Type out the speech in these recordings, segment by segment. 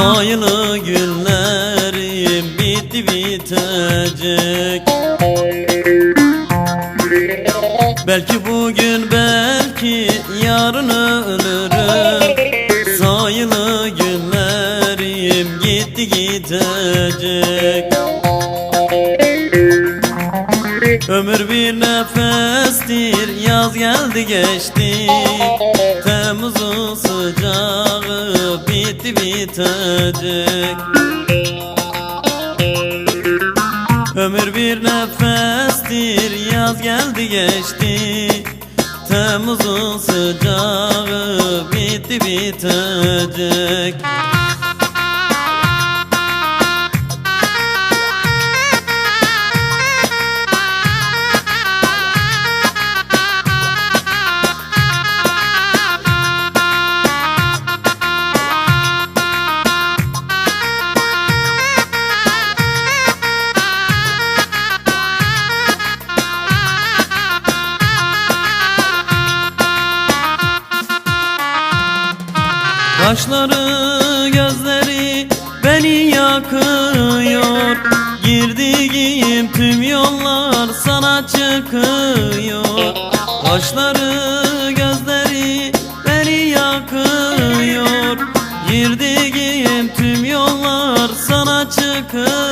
Sayılı günlerim bitti bitecek. Belki bugün belki yarın ölürüm. Sayılı günlerim gitti gidecek. Ömür bir nefestir yaz geldi geçti. Temmuz'un sıcağı bitti bitecek. Ömür bir nefestir yaz geldi geçti. Temmuz'un sıcağı bitti bitecek Kaşları gözleri beni yakıyor. Girdiğim tüm yollar sana çıkıyor. Kaşları gözleri beni yakıyor. Girdiğim tüm yollar sana çıkıyor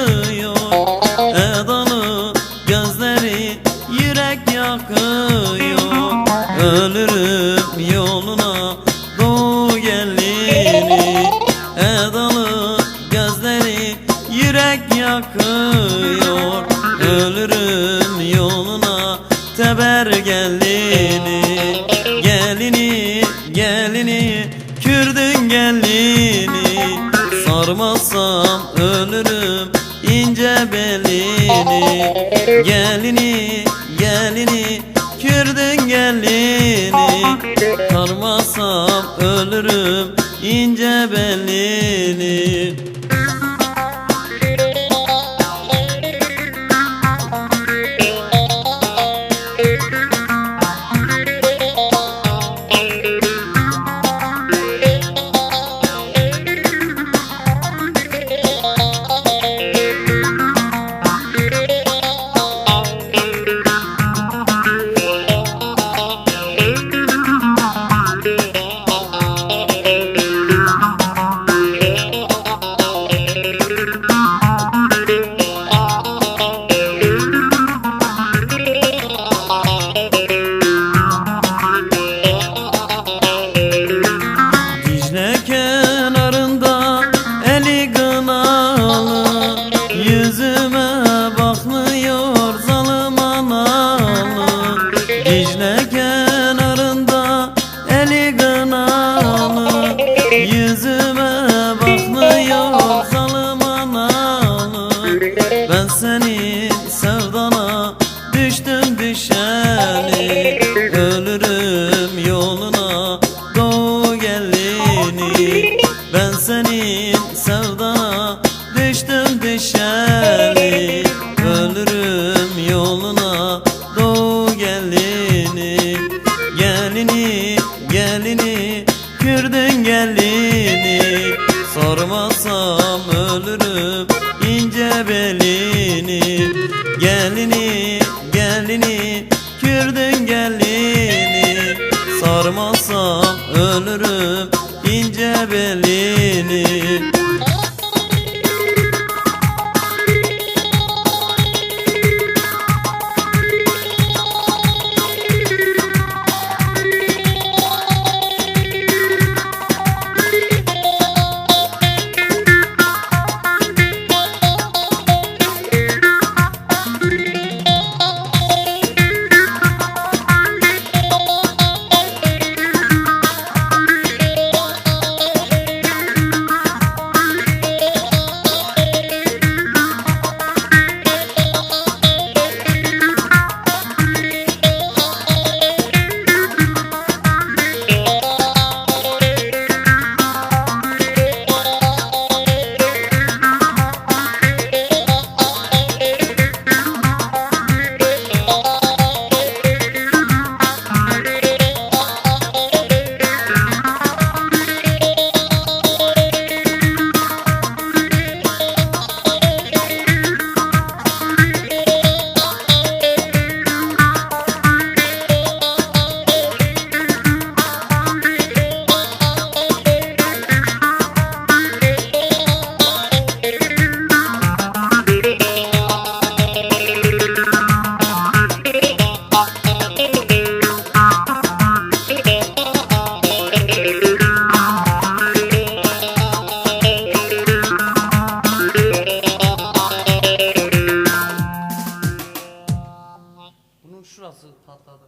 yakıyor. Ölürüm yoluna teber gelini. Gelini, gelini, Kürdün gelini. Sarmazsam ölürüm ince belini. Gelini, gelini, Kürdün gelini. Sarmazsam ölürüm ince belini Ben senin sevdana düştüm düşeni. Ölürüm yoluna doğu gelini Ben senin sevdana düştüm düşeni. Ölürüm yoluna doğu gelini Gelini, gelini, Kürdün gelini. Sormasam gelini,